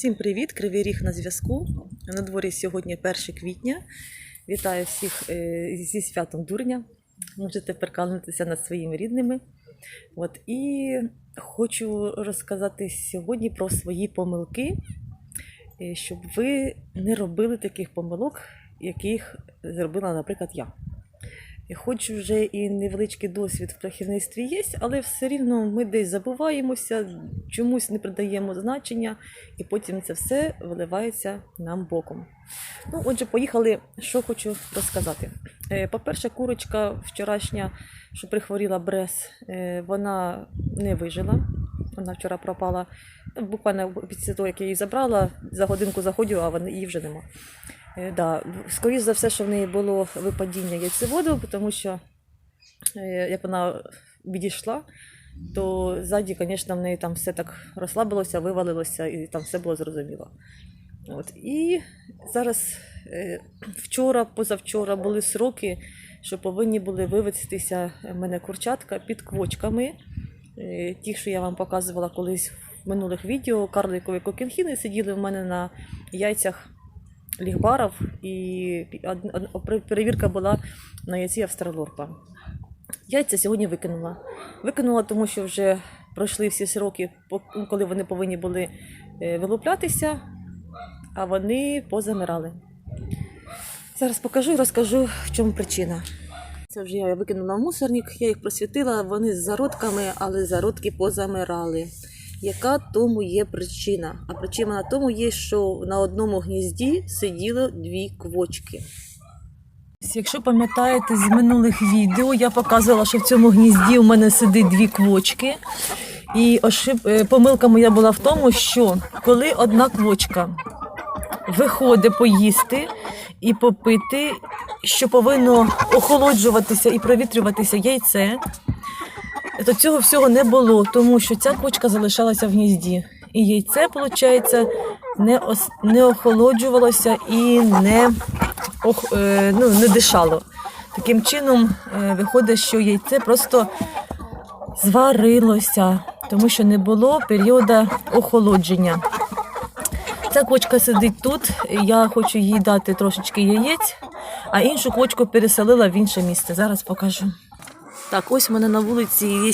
Всім привіт! Кривий ріг на зв'язку. На дворі сьогодні 1 квітня. Вітаю всіх е, зі святом дурня. Можете переконатися над своїми рідними. От, і хочу розказати сьогодні про свої помилки, е, щоб ви не робили таких помилок, яких зробила, наприклад, я. І Хоч вже і невеличкий досвід в птахівництві є, але все рівно ми десь забуваємося, чомусь не придаємо значення, і потім це все виливається нам боком. Ну, отже, поїхали, що хочу розказати. Е, По-перше, курочка вчорашня, що прихворіла брес, е, вона не вижила. Вона вчора пропала. Буквально після того, як я її забрала, за годинку заходжу, а її вже нема. Е, Да. Скоріше за все, що в неї було випадіння яйцеводу, тому що е, як вона відійшла, то ззаді, звісно, в неї там все так розслабилося, вивалилося, і там все було зрозуміло. От. І зараз е, вчора, позавчора були сроки, що повинні були вивестися мене курчатка під квочками. Ті, що я вам показувала колись в минулих відео, карликові кокінхіни сиділи в мене на яйцях лігбарів, і перевірка була на яйці австралорпа. Яйця сьогодні викинула. Викинула, тому що вже пройшли всі сроки, коли вони повинні були е, вилуплятися, а вони позамирали. Зараз покажу і розкажу, в чому причина. Це вже я викинула в мусорник, я їх просвітила, вони з зародками, але зародки позамирали. Яка тому є причина? А причина на тому є, що на одному гнізді сиділо дві квочки. Якщо пам'ятаєте з минулих відео, я показувала, що в цьому гнізді у мене сидить дві квочки. І ошиб... е, помилка моя була в тому, що коли одна квочка виходить поїсти і попити, що повинно охолоджуватися і провітрюватися яйце, то цього всього не було, тому що ця квочка залишалася в гнізді. І яйце, виходить, не, ос... не охолоджувалося і не, ох... е, ну, не дишало. Таким чином, е, виходить, що яйце просто зварилося, тому що не було періоду охолодження. Ця кочка сидить тут, я хочу їй дати трошечки яєць, а іншу кочку переселила в інше місце. Зараз покажу. Так, ось у мене на вулиці є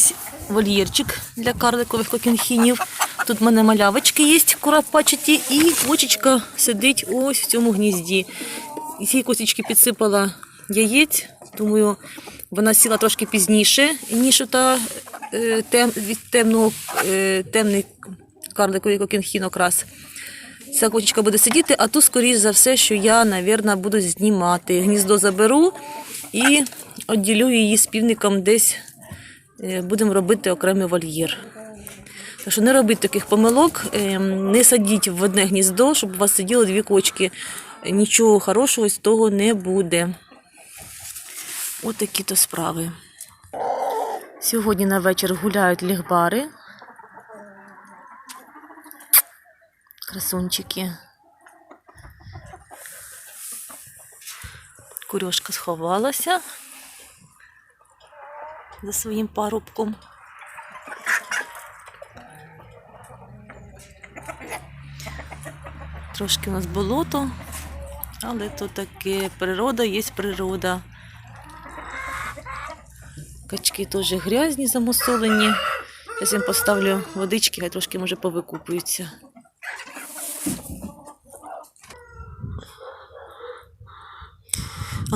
вольєрчик для карликових кокінхінів. Тут в мене малявочки є, куропачаті, і кочечка сидить ось в цьому гнізді. І цієї косички підсипала яєць, думаю, вона сіла трошки пізніше, ніж та е, тем, від темного, е, темний карликовий кокінхін окрас. Ця кочечка буде сидіти, а тут, скоріш за все, що я, мабуть, буду знімати. Гніздо заберу і відділю її з півником десь е, будемо робити окремий вольєр. Так що не робіть таких помилок, е, не садіть в одне гніздо, щоб у вас сиділо дві кочки. Нічого хорошого з того не буде. От такі то справи. Сьогодні на вечір гуляють лігбари. Красунчики. Курьошка сховалася за своїм парубком. Трошки у нас болото, але то таке природа є природа. Качки теж грязні, замусолені. Зараз їм поставлю водички, хай трошки може повикупуються.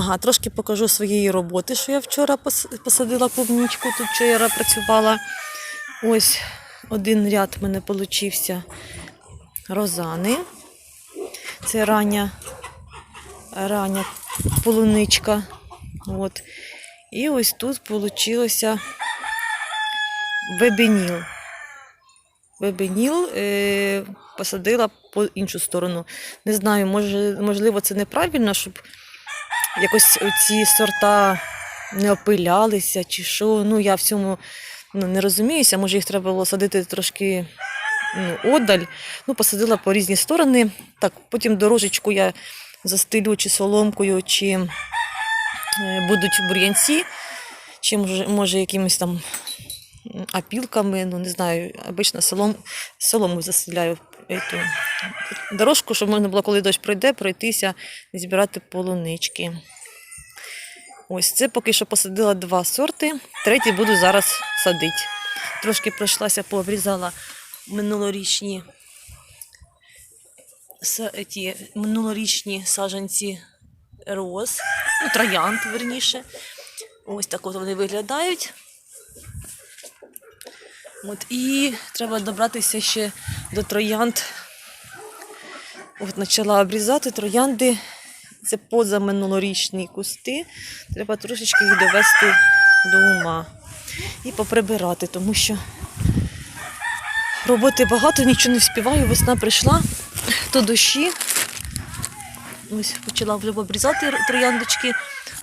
Ага, трошки покажу своєї роботи, що я вчора посадила клубничку, тут вчора працювала. Ось один ряд в мене получився розани. Це рання, рання полуничка. От. І ось тут получилося вебеніл. Вебеніл е, посадила по іншу сторону. Не знаю, може, можливо, це неправильно, щоб якось ці сорта не опилялися чи що. Ну, я в цьому ну, не розуміюся. Може, їх треба було садити трошки ну, одаль. Ну, посадила по різні сторони. Так, потім дорожечку я застелю чи соломкою, чи е, будуть бур'янці, чи може, може якимось там опілками, ну не знаю, обично солом, солому застеляю. Эту, дорожку, щоб можна було, коли дощ пройде, пройтися і збирати полунички. Ось це поки що посадила два сорти, третій буду зараз садити. Трошки пройшлася, пообрізала минулорічні ті, минулорічні саджанці роз, ну, троянд, верніше. Ось так от вони виглядають. От, і треба добратися ще до троянд. От почала обрізати троянди. Це позаминулорічні кусти. Треба трошечки їх довести до ума і поприбирати, тому що роботи багато, нічого не вспіваю. Весна прийшла, то дощі. Ось почала вже обрізати трояндочки,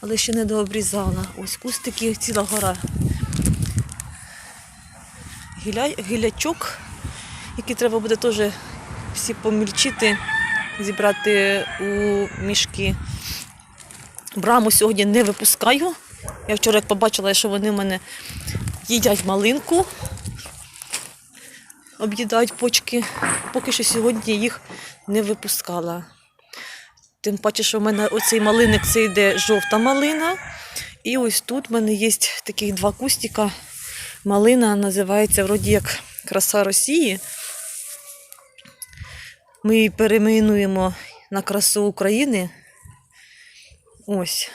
але ще не дообрізала. Ось кустики, ціла гора гіля... гілячок, які треба буде теж всі помільчити, зібрати у мішки. Браму сьогодні не випускаю. Я вчора як побачила, що вони в мене їдять малинку, об'їдають почки. Поки що сьогодні їх не випускала. Тим паче, що в мене оцей малиник це йде жовта малина. І ось тут в мене є таких два кустика. Малина називається вроді як краса Росії. Ми її перейменуємо на красу України. Ось.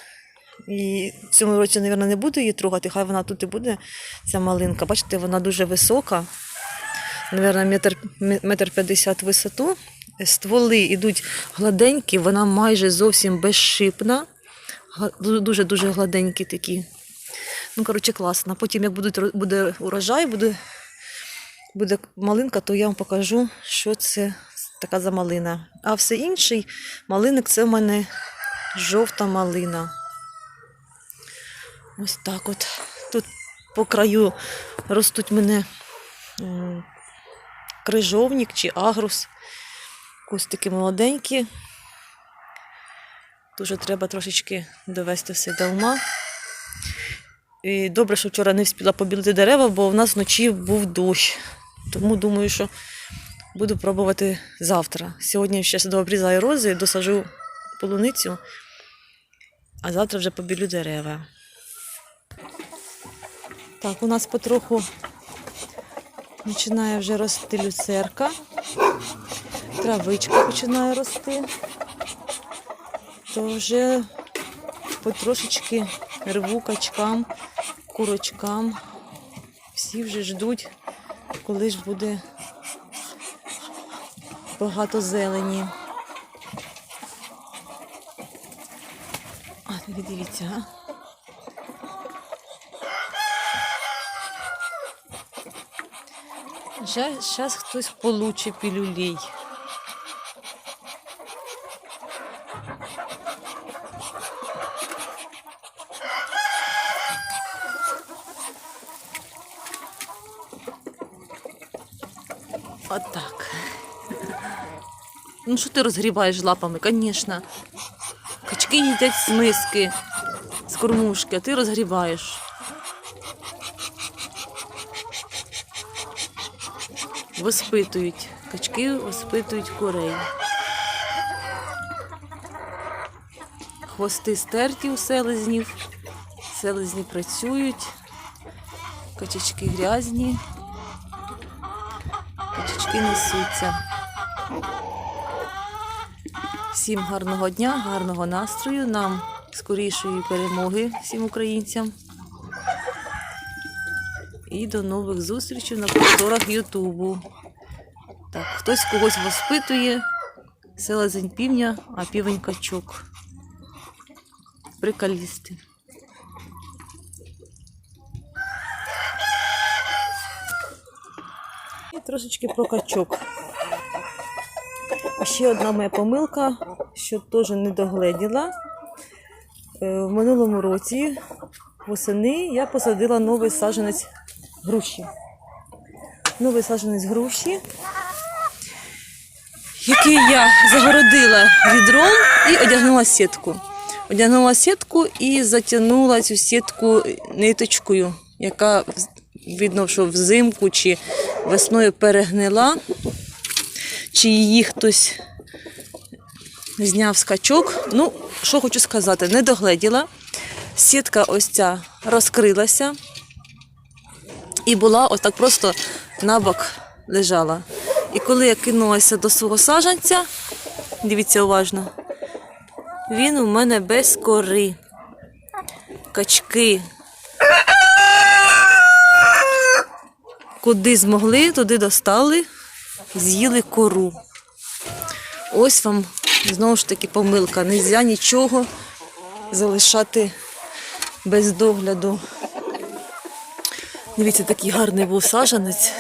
І в цьому році, мабуть, не буду її трогати, хай вона тут і буде, ця малинка. Бачите, вона дуже висока. Наверно, метр, метр п'ятдесят висоту. Стволи йдуть гладенькі, вона майже зовсім безшипна. Дуже-дуже гладенькі такі. Ну, коротше, класно. Потім, як будуть, буде урожай, буде, буде малинка, то я вам покажу, що це така за малина. А все інший малиник це в мене жовта малина. Ось так от. Тут по краю ростуть мене крижовник чи агрус. Кустики молоденькі. Дуже треба трошечки довести все до ума. І добре, що вчора не встигла побілити дерева, бо в нас вночі був дощ. Тому думаю, що буду пробувати завтра. Сьогодні ще дообрізаю рози, досажу полуницю, а завтра вже побілю дерева. Так, у нас потроху починає вже рости люцерка. Травичка починає рости. То вже потрошечки рву качкам, курочкам. Всі вже ждуть, коли ж буде багато зелені. А, ви дивіться, а? Зараз хтось получить пілюлей. Отак. Ну що ти розгрібаєш лапами? Звісно. Качки їдять з миски, з кормушки, а ти розгрібаєш. Воспитують. Качки воспитують курей. Хвости стерті у селезнів. Селезні працюють. Качечки грязні. Качечки несуться. Всім гарного дня, гарного настрою, нам скорішої перемоги всім українцям. І до нових зустрічей на просторах Ютубу. Так, хтось когось воспитує. Селезень півня, а півень качок. Приколісти. Трошечки про качок. Ще одна моя помилка, що теж не догледіла. Е, В минулому році восени я посадила новий саджанець груші. Новий саджанець груші, який я загородила відром і одягнула сітку. Одягнула сітку і затягнула цю сітку ниточкою, яка видно, що взимку чи весною перегнила. чи її хтось зняв скачок. Ну, що хочу сказати, не догледіла. Сітка ось ця розкрилася і була ось так просто на бок лежала. І коли я кинулася до свого саджанця, дивіться уважно, він у мене без кори. Качки. Куди змогли, туди достали, з'їли кору. Ось вам знову ж таки помилка. Нельзя нічого залишати без догляду. Дивіться, такий гарний був сажанець.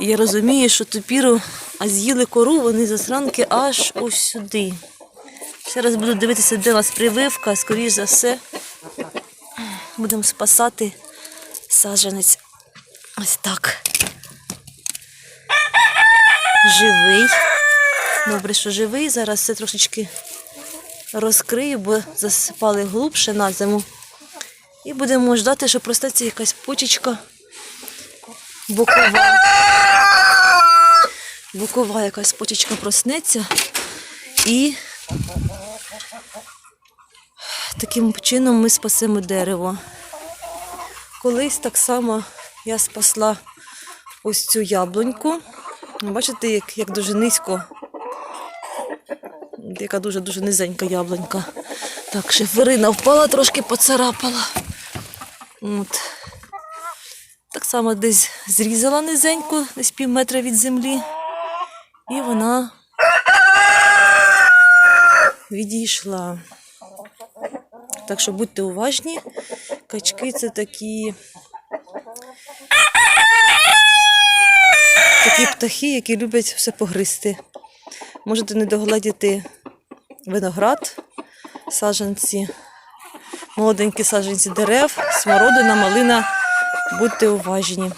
І я розумію, що тупіру, а з'їли кору, вони засранки аж ось сюди. Ще раз буду дивитися, де у вас прививка, скоріш за все. Будемо спасати сажанець. Ось так. Живий. Добре, що живий. Зараз все трошечки розкрию, бо засипали глубше на зиму. І будемо ждати, що простеться якась почечка бокова. Бокова якась почечка проснеться. І таким чином ми спасемо дерево. Колись так само я спасла ось цю яблуньку. Бачите, як, як дуже низько. Яка дуже-дуже низенька яблунька. Так, шиферина впала, трошки поцарапала. От. Так само десь зрізала низенько, десь пів метра від землі. І вона відійшла. Так що будьте уважні. Качки це такі. Такі птахи, які люблять все погризти. Можете не догледіти виноград, саджанці, молоденькі саджанці дерев, смородина, малина. Будьте уважні.